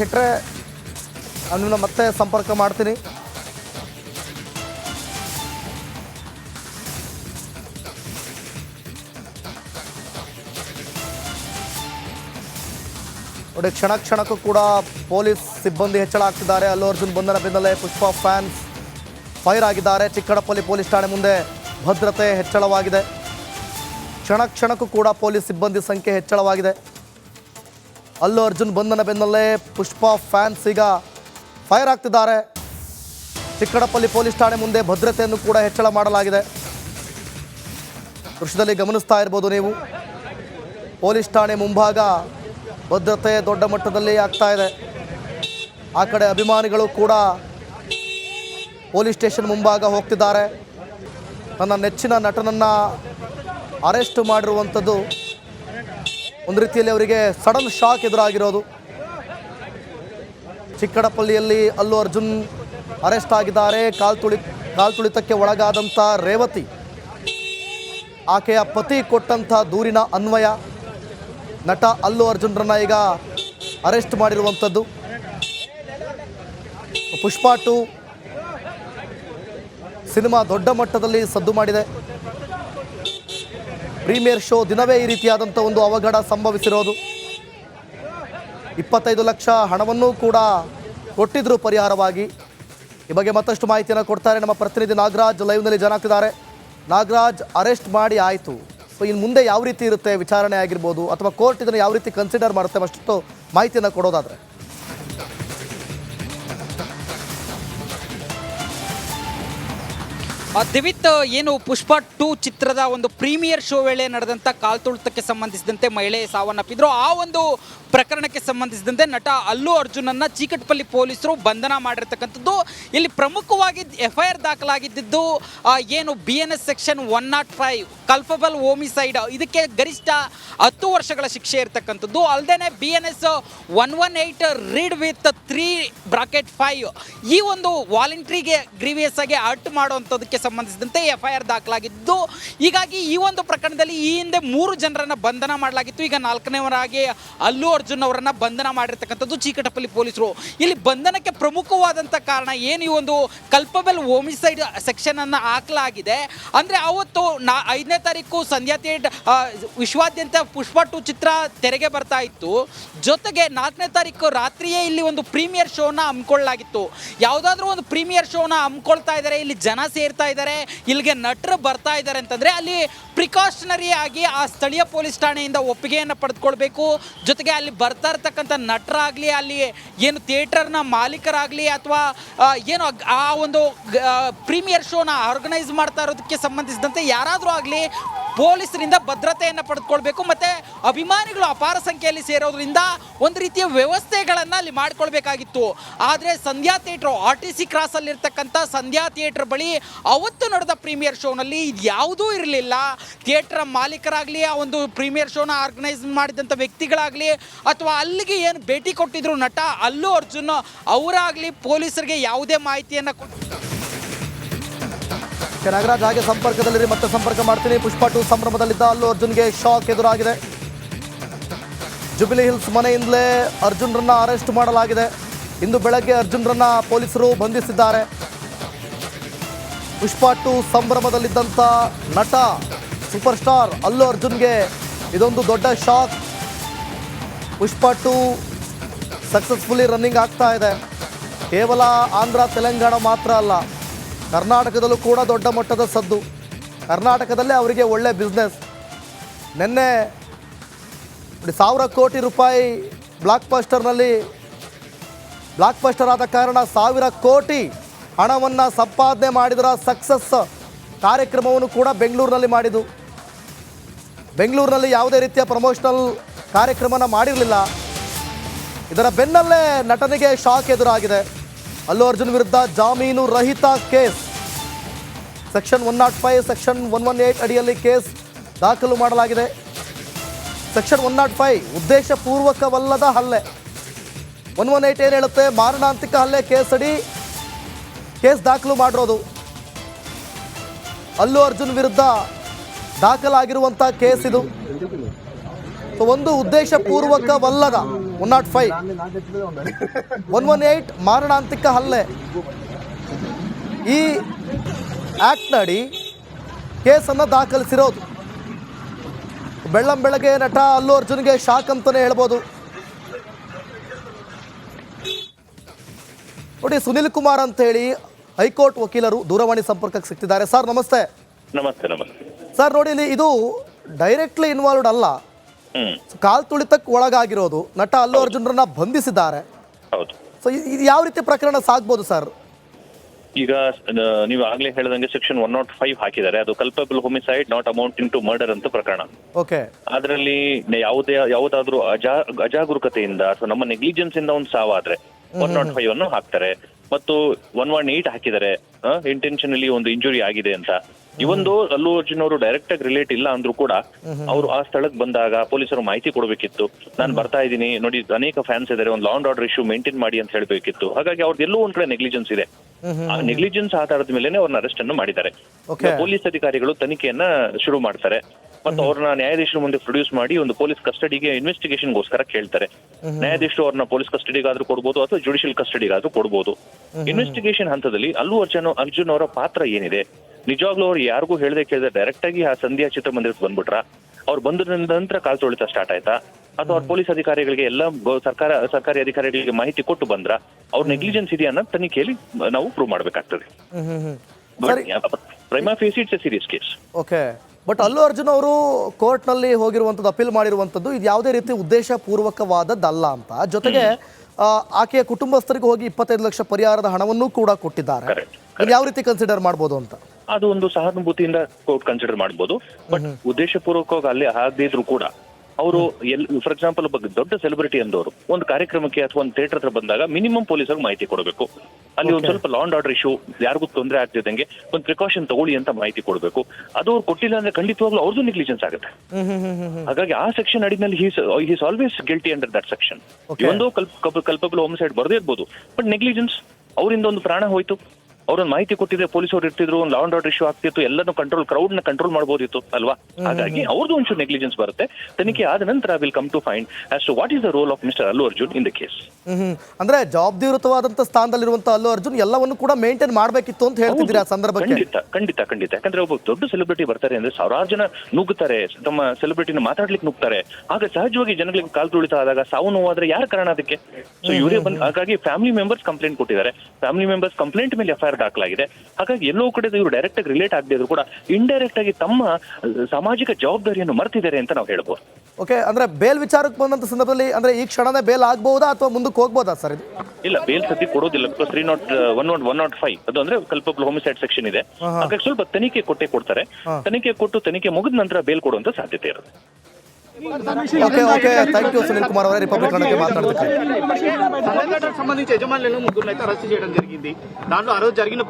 ಶೆಟ್ರೆ ನಾನು ನಿಮ್ಮನ್ನ ಮತ್ತೆ ಸಂಪರ್ಕ ಮಾಡ್ತೀನಿ. ನೋಡಿ, ಕ್ಷಣ ಕ್ಷಣಕ್ಕೂ ಕೂಡ ಪೊಲೀಸ್ ಸಿಬ್ಬಂದಿ ಹೆಚ್ಚಳ ಆಗ್ತಿದ್ದಾರೆ. ಅಲ್ಲು ಅರ್ಜುನ್ ಬಂಧನ ಬೆನ್ನಲ್ಲೇ ಪುಷ್ಪ ಫ್ಯಾನ್ಸ್ ಫೈರ್ ಆಗಿದ್ದಾರೆ. ಚಿಕ್ಕಡಪಲ್ಲಿ ಪೊಲೀಸ್ ಠಾಣೆ ಮುಂದೆ ಭದ್ರತೆ ಹೆಚ್ಚಳವಾಗಿದೆ. ಕ್ಷಣ ಕ್ಷಣಕ್ಕೂ ಕೂಡ ಪೊಲೀಸ್ ಸಿಬ್ಬಂದಿ ಸಂಖ್ಯೆ ಹೆಚ್ಚಳವಾಗಿದೆ. ಅಲ್ಲು ಅರ್ಜುನ್ ಬಂಧನ ಬೆನ್ನಲ್ಲೇ ಪುಷ್ಪ ಫ್ಯಾನ್ಸ್ ಈಗ ಫೈರ್ ಆಗ್ತಿದ್ದಾರೆ. ಚಿಕ್ಕಡಪಲ್ಲಿ ಪೊಲೀಸ್ ಠಾಣೆ ಮುಂದೆ ಭದ್ರತೆಯನ್ನು ಕೂಡ ಹೆಚ್ಚಳ ಮಾಡಲಾಗಿದೆ. ದೃಶ್ಯದಲ್ಲಿ ಗಮನಿಸ್ತಾ ಇರ್ಬೋದು ನೀವು. ಪೊಲೀಸ್ ಠಾಣೆ ಮುಂಭಾಗ ಭದ್ರತೆ ದೊಡ್ಡ ಮಟ್ಟದಲ್ಲಿ ಆಗ್ತಾ ಇದೆ. ಆ ಕಡೆ ಅಭಿಮಾನಿಗಳು ಕೂಡ ಪೊಲೀಸ್ ಸ್ಟೇಷನ್ ಮುಂಭಾಗ ಹೋಗ್ತಿದ್ದಾರೆ. ನನ್ನ ನೆಚ್ಚಿನ ನಟನನ್ನು ಅರೆಸ್ಟ್ ಮಾಡಿರುವಂಥದ್ದು ಒಂದು ರೀತಿಯಲ್ಲಿ ಅವರಿಗೆ sudden shock ಎದುರಾಗಿರೋದು. ಚಿಕ್ಕಡಪಲ್ಲಿಯಲ್ಲಿ Allu Arjun arrest ಆಗಿದ್ದಾರೆ. ಕಾಲ್ ತುಳಿ, ಕಾಲ್ ತುಳಿತಕ್ಕೆ ಒಳಗಾದಂಥ ರೇವತಿ, ಆಕೆಯ ಪತಿ ಕೊಟ್ಟಂಥ ದೂರಿನ ಅನ್ವಯ, ನಟ ಅಲ್ಲು ಅರ್ಜುನ್ರನ್ನ ಈಗ ಅರೆಸ್ಟ್ ಮಾಡಿರುವಂಥದ್ದು. ಪುಷ್ಪ ಟು ಸಿನಿಮಾ ದೊಡ್ಡ ಮಟ್ಟದಲ್ಲಿ ಸದ್ದು ಮಾಡಿದೆ. ಪ್ರೀಮಿಯರ್ ಶೋ ದಿನವೇ ಈ ರೀತಿಯಾದಂಥ ಒಂದು ಅವಘಡ ಸಂಭವಿಸಿರೋದು. ಇಪ್ಪತ್ತೈದು ಲಕ್ಷ ಹಣವನ್ನೂ ಕೂಡ ಕೊಟ್ಟಿದ್ರು ಪರಿಹಾರವಾಗಿ. ಈ ಬಗ್ಗೆ ಮತ್ತಷ್ಟು ಮಾಹಿತಿಯನ್ನು ಕೊಡ್ತಾರೆ ನಮ್ಮ ಪ್ರತಿನಿಧಿ ನಾಗರಾಜ್ ಲೈವ್ನಲ್ಲಿ ಜನ ಆಗ್ತಿದ್ದಾರೆ. ನಾಗರಾಜ್, ಅರೆಸ್ಟ್ ಮಾಡಿ ಆಯಿತು. ಸೊ ಇನ್ನು ಮುಂದೆ ಯಾವ ರೀತಿ ಇರುತ್ತೆ ವಿಚಾರಣೆ ಆಗಿರ್ಬೋದು ಅಥವಾ ಕೋರ್ಟ್ ಇದನ್ನು ಯಾವ ರೀತಿ ಕನ್ಸಿಡರ್ ಮಾಡುತ್ತೆ ಅಷ್ಟು ಮಾಹಿತಿಯನ್ನು ಕೊಡೋದಾದರೆ. ದಿವಿತ್, ಏನು ಪುಷ್ಪ ಟೂ ಚಿತ್ರದ ಒಂದು ಪ್ರೀಮಿಯರ್ ಶೋ ವೇಳೆ ನಡೆದಂಥ ಕಾಲ್ತುಳಿತಕ್ಕೆ ಸಂಬಂಧಿಸಿದಂತೆ ಮಹಿಳೆ ಸಾವನ್ನಪ್ಪಿದ್ರು. ಆ ಒಂದು ಪ್ರಕರಣಕ್ಕೆ ಸಂಬಂಧಿಸಿದಂತೆ ನಟ ಅಲ್ಲು ಅರ್ಜುನನ್ನು ಚೀಕಟ್ಪಲ್ಲಿ ಪೊಲೀಸರು ಬಂಧನ ಮಾಡಿರ್ತಕ್ಕಂಥದ್ದು. ಇಲ್ಲಿ ಪ್ರಮುಖವಾಗಿ ಎಫ್ ಐ ಆರ್ ದಾಖಲಾಗಿದ್ದು ಏನು B N S section one nought five culpable homicide ಇದಕ್ಕೆ ಗರಿಷ್ಠ ಹತ್ತು ವರ್ಷಗಳ ಶಿಕ್ಷೆ ಇರತಕ್ಕಂಥದ್ದು. ಅಲ್ಲದೆ B N S one one eight read with three bracket five ಈ ಒಂದು ವಾಲಂಟ್ರಿಗೆ ಗ್ರೀವಿಯಸ್ ಆಗಿ ಅರ್ಟ್ ಮಾಡುವಂಥದ್ದಕ್ಕೆ ಸಂಬಂಧಿಸಿದಂತೆ ಎಫ್ ಐ ಆರ್ ದಾಖಲಾಗಿದ್ದು. ಹೀಗಾಗಿ ಈ ಒಂದು ಪ್ರಕರಣದಲ್ಲಿ ಈ ಹಿಂದೆ ಮೂರು ಜನರನ್ನು ಬಂಧನ ಮಾಡಲಾಗಿತ್ತು. ಈಗ ನಾಲ್ಕನೇವರಾಗಿ ಅಲ್ಲು ಅರ್ಜುನ್ ಅವರನ್ನ ಬಂಧನ ಮಾಡಿರ್ತಕ್ಕಂಥದ್ದು ಚೀಕಟಪಲ್ಲಿ ಪೊಲೀಸರು. ಇಲ್ಲಿ ಬಂಧನಕ್ಕೆ ಪ್ರಮುಖವಾದಂಥ ಕಾರಣ ಏನು? ಈ ಒಂದು ಕಲ್ಪಬಲ್ ಓಮಿಸೈಡ್ ಸೆಕ್ಷನ್ ಅನ್ನ ಹಾಕಲಾಗಿದೆ. ಅಂದ್ರೆ ಅವತ್ತು ನಾ ಐದನೇ ತಾರೀಕು ಸಂಧ್ಯಾ ಥಿಯೇಟರ್ ವಿಶ್ವಾದ್ಯಂತ ಪುಷ್ಪ ಟು ಚಿತ್ರ ತೆರೆಗೆ ಬರ್ತಾ ಇತ್ತು. ಜೊತೆಗೆ ನಾಲ್ಕನೇ ತಾರೀಕು ರಾತ್ರಿಯೇ ಇಲ್ಲಿ ಒಂದು ಪ್ರೀಮಿಯರ್ ಶೋನ ಹಮ್ಮಿಕೊಳ್ಳಲಾಗಿತ್ತು. ಯಾವುದಾದ್ರೂ ಒಂದು ಪ್ರೀಮಿಯರ್ ಶೋನ ಹಮ್ಮಿಕೊಳ್ತಾ ಇದ್ದಾರೆ ಇಲ್ಲಿ ಜನ ಸೇರ್ತಾ ಇದ್ದಾರೆ ಇಲ್ಲಿಗೆ ನಟರು ಬರ್ತಾ ಇದ್ದಾರೆ ಅಂತಂದ್ರೆ ಅಲ್ಲಿ ಪ್ರಿಕಾಷನರಿ ಆಗಿ ಆ ಸ್ಥಳೀಯ ಪೊಲೀಸ್ ಠಾಣೆಯಿಂದ ಒಪ್ಪಿಗೆಯನ್ನು ಪಡೆದುಕೊಳ್ಬೇಕು. ಜೊತೆಗೆ ಅಲ್ಲಿ ಬರ್ತಾ ಇರ್ತಕ್ಕಂಥ ನಟರಾಗಲಿ, ಅಲ್ಲಿ ಏನು ಥಿಯೇಟರ್ನ ಮಾಲೀಕರಾಗಲಿ ಅಥವಾ ಏನು ಆ ಒಂದು ಪ್ರೀಮಿಯರ್ ಶೋನ ಆರ್ಗನೈಸ್ ಮಾಡ್ತಾ ಇರೋದಕ್ಕೆ ಸಂಬಂಧಿಸಿದಂತೆ ಯಾರಾದರೂ ಆಗಲಿ ಪೊಲೀಸರಿಂದ ಭದ್ರತೆಯನ್ನು ಪಡೆದುಕೊಳ್ಬೇಕು, ಮತ್ತೆ ಅಭಿಮಾನಿಗಳು ಅಪಾರ ಸಂಖ್ಯೆಯಲ್ಲಿ ಸೇರೋದ್ರಿಂದ ಒಂದು ರೀತಿಯ ವ್ಯವಸ್ಥೆಗಳನ್ನು ಅಲ್ಲಿ ಮಾಡಿಕೊಳ್ಬೇಕಾಗಿತ್ತು. ಆದರೆ Sandhya theatre, R T C ಕ್ರಾಸಲ್ಲಿರ್ತಕ್ಕಂಥ Sandhya theatre ಬಳಿ ಅವತ್ತು ನಡೆದ ಪ್ರೀಮಿಯರ್ ಶೋನಲ್ಲಿ ಯಾವುದೂ ಇರಲಿಲ್ಲ. ಥಿಯೇಟ್ರ್ ಮಾಲೀಕರಾಗಲಿ, ಆ ಒಂದು ಪ್ರೀಮಿಯರ್ ಶೋನ ಆರ್ಗನೈಸ್ ಮಾಡಿದಂಥ ವ್ಯಕ್ತಿಗಳಾಗಲಿ, ಅಥವಾ ಅಲ್ಲಿಗೆ ಏನು ಭೇಟಿ ಕೊಟ್ಟಿದ್ರು ನಟ ಅಲ್ಲೂ ಅರ್ಜುನ್ ಅವರಾಗಲಿ ಪೊಲೀಸರಿಗೆ ಯಾವುದೇ ಮಾಹಿತಿಯನ್ನು ಕೊಟ್ಟು ನಾಗರಾಜ್ ಹಾಗೆ ಸಂಪರ್ಕದಲ್ಲಿರಿ, ಮತ್ತೆ ಸಂಪರ್ಕ ಮಾಡ್ತೀನಿ. ಪುಷ್ಪ ಟು ಸಂಭ್ರಮದಲ್ಲಿದ್ದ ಅಲ್ಲೂ ಅರ್ಜುನ್ಗೆ ಶಾಕ್ ಎದುರಾಗಿದೆ. ಜುಬಿಲಿ ಹಿಲ್ಸ್ ಮನೆಯಿಂದಲೇ ಅರ್ಜುನ್ರನ್ನ ಅರೆಸ್ಟ್ ಮಾಡಲಾಗಿದೆ. ಇಂದು ಬೆಳಗ್ಗೆ ಅರ್ಜುನ್ರನ್ನ ಪೊಲೀಸರು ಬಂಧಿಸಿದ್ದಾರೆ. ಪುಷ್ಪ ಟು ಸಂಭ್ರಮದಲ್ಲಿದ್ದಂಥ ನಟ ಸೂಪರ್ ಸ್ಟಾರ್ ಅಲ್ಲು ಅರ್ಜುನ್ಗೆ ಇದೊಂದು ದೊಡ್ಡ shock. Pushpa two successfully running ಆಗ್ತಾ ಇದೆ. ಕೇವಲ ಆಂಧ್ರ, ತೆಲಂಗಾಣ ಮಾತ್ರ ಅಲ್ಲ ಕರ್ನಾಟಕದಲ್ಲೂ ಕೂಡ ದೊಡ್ಡ ಮಟ್ಟದ ಸದ್ದು. ಕರ್ನಾಟಕದಲ್ಲೇ ಅವರಿಗೆ ಒಳ್ಳೆ ಬಿಸ್ನೆಸ್ ನಿನ್ನೆ ಸಾವಿರ ಕೋಟಿ ರೂಪಾಯಿ ಬ್ಲಾಕ್ ಬಸ್ಟರ್ನಲ್ಲಿ ಬ್ಲಾಕ್ ಬಸ್ಟರ್ ಆದ ಕಾರಣ ಸಾವಿರ ಕೋಟಿ ಹಣವನ್ನು ಸಂಪಾದನೆ ಮಾಡಿದರ ಸಕ್ಸಸ್ ಕಾರ್ಯಕ್ರಮವನ್ನು ಕೂಡ ಬೆಂಗಳೂರಿನಲ್ಲಿ ಮಾಡಿದ್ದು. ಬೆಂಗಳೂರಿನಲ್ಲಿ ಯಾವುದೇ ರೀತಿಯ ಪ್ರಮೋಷನಲ್ ಕಾರ್ಯಕ್ರಮನ ಮಾಡಿರಲಿಲ್ಲ. ಇದರ ಬೆನ್ನಲ್ಲೇ ನಟನಿಗೆ ಶಾಕ್ ಎದುರಾಗಿದೆ. ಅಲ್ಲು ಅರ್ಜುನ್ ವಿರುದ್ಧ ಜಾಮೀನು ರಹಿತ case. Section one nought five, section one one eight ಅಡಿಯಲ್ಲಿ ಕೇಸ್ ದಾಖಲು ಮಾಡಲಾಗಿದೆ. ಸೆಕ್ಷನ್ ಒನ್ ನಾಟ್ ಫೈವ್ ಉದ್ದೇಶಪೂರ್ವಕವಲ್ಲದ ಹಲ್ಲೆ. ಒನ್ ಒನ್ ಏಟ್ ಏನು ಹೇಳುತ್ತೆ? ಮಾರಣಾಂತಿಕ ಹಲ್ಲೆ ಕೇಸ್ ಅಡಿ ಕೇಸ್ ದಾಖಲು ಮಾಡಿರೋದು. ಅಲ್ಲು ಅರ್ಜುನ್ ವಿರುದ್ಧ ದಾಖಲಾಗಿರುವಂಥ ಕೇಸ್ ಇದು ಒಂದು ಉದ್ದೇಶಪೂರ್ವಕವಲ್ಲದ one nought five one one eight ಮಾರಣಾಂತಿಕ ಹಲ್ಲೆ. ಈ ಆ್ಯಕ್ಟ್ನಡಿ ಕೇಸನ್ನು ದಾಖಲಿಸಿರೋದು. ಬೆಳ್ಳಂ ಬೆಳಗ್ಗೆ ನಟ ಅಲ್ಲು ಅರ್ಜುನ್ಗೆ ಶಾಕ್ ಅಂತಲೇ ಹೇಳ್ಬೋದು. ನೋಡಿ ಸುನಿಲ್ ಕುಮಾರ್ ಅಂತ ಹೇಳಿ ಹೈಕೋರ್ಟ್ ವಕೀಲರು ದೂರವಾಣಿ ಸಂಪರ್ಕಕ್ಕೆ ಸಿಗ್ತಿದ್ದಾರೆ ಸರ್ ನಮಸ್ತೆ. ನಮಸ್ತೆ ನಮಸ್ತೆ. ಸರ್ ನೋಡಿ ಇಲ್ಲಿ ಇದು ಡೈರೆಕ್ಟ್ಲಿ ಇನ್ವಾಲ್ವ್ಡ್ ಅಲ್ಲ. ಕಾಲ್ ತುಳಿತಕ್ಕೆ ಒಳಗಾಗಿರೋದು ನಟ ಅಲ್ಲು ಅರ್ಜುನರನ್ನ ಬಂಧಿಸಿದ್ದಾರೆ. ಹೌದು. ಸೊ ಇದು ಯಾವ ರೀತಿ ಪ್ರಕರಣ ಸಾಗ್ಬೋದು ಸರ್? ಈಗ ನೀವು ಆಗ್ಲೇ ಹೇಳ್ದಂಗೆ ಸೆಕ್ಷನ್ ಒನ್ ನಾಟ್ ಫೈವ್ ಹಾಕಿದ್ದಾರೆ. ಅದು culpable homicide not amount in to murder ಅಂತ ಪ್ರಕರಣ. ಓಕೆ. ಅದರಲ್ಲಿ ಯಾವುದೇ ಯಾವುದಾದ್ರೂ ಅಜಾ ಅಜಾಗರೂಕತೆಯಿಂದ ಅಥವಾ ನಮ್ಮ ನೆಗ್ಲಿಜೆನ್ಸ್ ಇಂದ ಒಂದು ಸಾವಾದ್ರೆ ಒನ್ ನಾಟ್ ಫೈವ್ ಅನ್ನು ಹಾಕ್ತಾರೆ. ಮತ್ತು ಒನ್ ಒನ್ ಏಟ್ ಹಾಕಿದ್ದಾರೆ. ಇಂಟೆನ್ಷನಲಿ ಒಂದು ಇಂಜುರಿ ಆಗಿದೆ ಅಂತ. ಇವೊಂದು ಅಲ್ಲು ಅರ್ಜುನ್ ಅವರು ಡೈರೆಕ್ಟ್ ಆಗಿ ರಿಲೇಟ್ ಇಲ್ಲ ಅಂದ್ರೂ ಕೂಡ ಅವರು ಆ ಸ್ಥಳಕ್ಕೆ ಬಂದಾಗ ಪೊಲೀಸರು ಮಾಹಿತಿ ಕೊಡಬೇಕಿತ್ತು. ನಾನು ಬರ್ತಾ ಇದ್ದೀನಿ ನೋಡಿ ಅನೇಕ ಫ್ಯಾನ್ಸ್ ಇದಾರೆ ಒಂದು ಲಾಂಡ್ ಆರ್ಡರ್ ಇಶ್ಯೂ ಮೇಂಟೈನ್ ಮಾಡಿ ಅಂತ ಹೇಳಬೇಕಿತ್ತು. ಹಾಗಾಗಿ ಅವ್ರದ್ದು ಎಲ್ಲೋ ಒಂದ್ ಕಡೆ ನೆಗ್ಲಿಜೆನ್ಸ್ ಇದೆ. ಆ ನೆಗ್ಲಿಜೆನ್ಸ್ ಆಧಾರದ ಮೇಲೆ ಅವ್ರನ್ನ ಅರೆಸ್ಟ್ ಅನ್ನು ಮಾಡಿದ್ದಾರೆ. ಪೊಲೀಸ್ ಅಧಿಕಾರಿಗಳು ತನಿಖೆಯನ್ನ ಶುರು ಮಾಡ್ತಾರೆ. ಮತ್ತು ಅವ್ರನ್ನ ನ್ಯಾಯಾಧೀಶರ ಮುಂದೆ ಪ್ರೊಡ್ಯೂಸ್ ಮಾಡಿ ಒಂದು ಪೊಲೀಸ್ ಕಸ್ಟಡಿಗೆ ಇನ್ವೆಸ್ಟಿಗೇಷನ್ಗೋಸ್ಕರ ಕೇಳ್ತಾರೆ. ನ್ಯಾಯಾಧೀಶರು ಅವ್ರನ್ನ ಪೊಲೀಸ್ ಕಸ್ಟಡಿಗಾದ್ರೂ ಕೊಡ್ಬೋದು ಅಥವಾ ಜುಡಿಷಿಯಲ್ ಕಸ್ಟಡಿಗಾದ್ರೂ ಕೊಡ್ಬೋದು. ಇನ್ವೆಸ್ಟಿಗೇಷನ್ ಹಂತದಲ್ಲಿ ಅಲ್ಲು ಅರ್ಜುನ್ ಅರ್ಜುನ್ ಅವರ ಪಾತ್ರ ಏನಿದೆ? ನಿಜವಾಗ್ಲೂ ಅವ್ರು ಯಾರಿಗೂ ಹೇಳದೆ ಕೇಳ್ದೆ ಡೈರೆಕ್ಟ್ ಆಗಿ ಆ ಸಂಧ್ಯಾ ಚಿತ್ರಮಂದಿರಕ್ಕೆ ಬಂದ್ಬಿಟ್ರ. ಅವ್ರು ಬಂದ ನಂತರ ಕಾಲ್ ತೊಳಿತಾ ಸ್ಟಾರ್ಟ್ ಆಯ್ತಾ? ಅಥವಾ ಅವ್ರ ಪೊಲೀಸ್ ಅಧಿಕಾರಿಗಳಿಗೆ ಎಲ್ಲ ಸರ್ಕಾರ ಸರ್ಕಾರಿ ಅಧಿಕಾರಿಗಳಿಗೆ ಮಾಹಿತಿ ಕೊಟ್ಟು ಬಂದ್ರ ಅವ್ರ ನೆಗ್ಲಿಜೆನ್ಸ್ ಇದೆಯಾ ಅನ್ನೋ ತನಿಖೆಯಲ್ಲಿ ನಾವು ಪ್ರೂವ್ ಮಾಡ್ಬೇಕಾಗ್ತದೆ. Prima facie it's a serious case okay. But Allu Arjun ಅವರು ಕೋರ್ಟ್ನಲ್ಲಿ ಹೋಗಿರುವಂಥದ್ದು ಅಪೀಲ್ ಮಾಡಿರುವಂತದ್ದು ಇದು ಯಾವುದೇ ರೀತಿ ಉದ್ದೇಶ ಪೂರ್ವಕವಾದದ್ದಲ್ಲ ಅಂತ. ಜೊತೆಗೆ ಆಕೆಯ ಕುಟುಂಬಸ್ಥರಿಗೆ ಹೋಗಿ ಇಪ್ಪತ್ತೈದು ಲಕ್ಷ ಪರಿಹಾರದ ಹಣವನ್ನೂ ಕೂಡ ಕೊಟ್ಟಿದ್ದಾರೆ. ಯಾವ ರೀತಿ ಕನ್ಸಿಡರ್ ಮಾಡ್ಬೋದು ಅಂತ? ಅದು ಒಂದು ಸಹಾನುಭೂತಿಯಿಂದ ಕೋರ್ಟ್ ಕನ್ಸಿಡರ್ ಮಾಡಬಹುದು ಬಟ್ ಉದ್ದೇಶಪೂರ್ವಕವಾಗಿ ಅಲ್ಲಿ ಆಗದಿದ್ರು ಕೂಡ ಅವರು ಎಲ್ ಫಾರ್ ಎಕ್ಸಾಂಪಲ್ ಒಬ್ಬ ದೊಡ್ಡ ಸೆಲೆಬ್ರಿಟಿ ಅಂದವರು ಒಂದು ಕಾರ್ಯಕ್ರಮಕ್ಕೆ ಅಥವಾ ಒಂದು ಥಿಯೇಟರ್ ಹತ್ರ ಬಂದಾಗ ಮಿನಿಮಮ್ ಪೊಲೀಸರಿಗೆ ಮಾಹಿತಿ ಕೊಡಬೇಕು. ಅಲ್ಲಿ ಒಂದು ಸ್ವಲ್ಪ ಲಾ ಅಂಡ್ ಆರ್ಡರ್ ಇಶ್ಯೂ ಯಾರಿಗೂ ತೊಂದರೆ ಆಗ್ತಿದ್ದಂಗೆ ಒಂದು ಪ್ರಿಕಾಷನ್ ತಗೊಳ್ಳಿ ಅಂತ ಮಾಹಿತಿ ಕೊಡಬೇಕು. ಅದು ಅವ್ರು ಕೊಟ್ಟಿಲ್ಲ ಅಂದ್ರೆ ಖಂಡಿತವಾಗ್ಲೂ ಅವ್ರದ್ದು ನೆಗ್ಲಿಜೆನ್ಸ್ ಆಗುತ್ತೆ. ಹಾಗಾಗಿ ಆ section ಅಡಿನಲ್ಲಿ he's always guilty under that section ಒಂದೋ ಕಲ್ಪ ಕಲ್ಪಬಲ್ ಹೋಮ್ ಸೈಡ್ ಬರದೇ ಇರ್ಬೋದು. ಬಟ್ ನೆಗ್ಲಿಜೆನ್ಸ್ ಅವರಿಂದ ಒಂದು ಪ್ರಾಣ ಹೋಯ್ತು. ಅವ್ರೊಂದು ಮಾಹಿತಿ ಕೊಟ್ಟಿದ್ರೆ ಪೊಲೀಸ್ ಅವ್ರು ಇರ್ತಿದ್ರು ಒಂದು ಲಾ ಅಂಡ್ ಆರ್ಡರ್ ಇಶ್ಯೂ ಆಗ್ತಿತ್ತು ಎಲ್ಲನೂ ಕಂಟ್ರೋಲ್ ಕ್ರೌಡ್ನ ಕಂಟ್ರೋಲ್ ಮಾಡಬಹುದಿತ್ತು ಅಲ್ವಾ? ಹಾಗಾಗಿ ಅವ್ರದ್ದು ಒಂಚೂರು ನೆಗ್ಲಿಜೆನ್ಸ್ ಬರುತ್ತೆ. ತನಿಖೆ ಆದ ನಂತರ will come to find as to what is the role of mister Allu Arjun in the case hmm ಅಂದ್ರೆ ಜವಾಬ್ದಾರಿಯುತವಾದಂಥ ಸ್ಥಾನದಲ್ಲಿರುವಂತಹ ಅಲ್ಲು ಅರ್ಜುನ್ ಎಲ್ಲವನ್ನು ಕೂಡ ಮೇಂಟೈನ್ ಮಾಡಬೇಕಿತ್ತು ಅಂತ ಹೇಳ್ತಿದ್ದೀರಿ ಆ ಸಂದರ್ಭಕ್ಕೆ? ಖಂಡಿತ ಖಂಡಿತ ಖಂಡಿತ. ಯಾಕಂದ್ರೆ ಒಬ್ಬ ದೊಡ್ಡ ಸೆಲೆಬ್ರಿಟಿ ಬರ್ತಾರೆ ಅಂದ್ರೆ ಸಾವಿರಾರು ಜನ ನುಗ್ಗುತ್ತಾರೆ ತಮ್ಮ ಸೆಲೆಬ್ರಿಟಿನ ಮಾತಾಡ್ಲಿಕ್ಕೆ ನುಗ್ತಾರೆ. ಆಗ ಸಹಜವಾಗಿ ಜನಗಳಿಗೆ ಕಾಲ್ ತುಳಿತ ಆದಾಗ ಸಾವು ನೋವಾದ್ರೆ ಯಾರ ಕಾರಣ ಅದಕ್ಕೆ? ಸೊ ಇವರೇ ಬಂದ್ ಹಾಗಾಗಿ ಫ್ಯಾಮಿಲಿ ಮೆಂಬರ್ಸ್ ಕಂಪ್ಲೇಂಟ್ ಕೊಟ್ಟಿದ್ದಾರೆ. ಫ್ಯಾಮಿಲಿ ಮೆಂಬರ್ಸ್ ಕಂಪ್ಲೇಂಟ್ ಮೇಲೆ ಎಫ್ಐಆರ್ ದಾಖಲಾಗಿದೆ. ಹಾಗಾಗಿ ಎಲ್ಲೋ ಕಡೆ ಇವರು ಡೈರೆಕ್ಟ್ ಆಗಿ ರಿಲೇಟ್ ಆಗದೆ ಇದ್ರು ಕೂಡ ಇಂಡೈರೆಕ್ಟ್ ಆಗಿ ತಮ್ಮ ಸಾಮಾಜಿಕ ಜವಾಬ್ದಾರಿಯನ್ನು ಮರ್ತಿದ್ದಾರೆ ಅಂತ ನಾವು ಹೇಳ್ಬೋದು. ಓಕೆ ಅಂದ್ರೆ ಬೇಲ್ ವಿಚಾರಕ್ಕೆ ಬಂದಂತ ಸಂದರ್ಭದಲ್ಲಿ ಅಂದ್ರೆ ಈ ಕ್ಷಣನೇ ಬೇಲ್ ಆಗಬಹುದಾ ಅಥವಾ ಮುಂದಕ್ಕೆ ಹೋಗ್ಬೋದಾ ಸರ್ ಇದು? ಇಲ್ಲ ಬೇಲ್ ಸದ್ಯ ಕೊಡೋದಿಲ್ಲ because three not one not one not five ಅದು ಅಂದ್ರೆ ಕಲ್ಪಬಲ್ ಹೋಮಿಸೈಡ್ ಸೆಕ್ಷನ್ ಇದೆ. ಹಾಗಾಗಿ ಸ್ವಲ್ಪ ತನಿಖೆ ಕೊಟ್ಟೆ ಕೊಡ್ತಾರೆ. ತನಿಖೆ ಕೊಟ್ಟು ತನಿಖೆ ಮುಗಿದ ನಂತರ ಬೇಲ್ ಕೊಡುವಂತ ಸಾಧ್ಯತೆ ಇರುತ್ತೆ. Okay okay. Thank you Sunil Kumar వారి రిపబ్లిక్లోనే మాట్లాడుతున్నారు సంబంధించి యజమానులను ముగ్గురు అయితే అరెస్ట్ చేయడం జరిగింది. దాంట్లో ఆ రోజు జరిగిన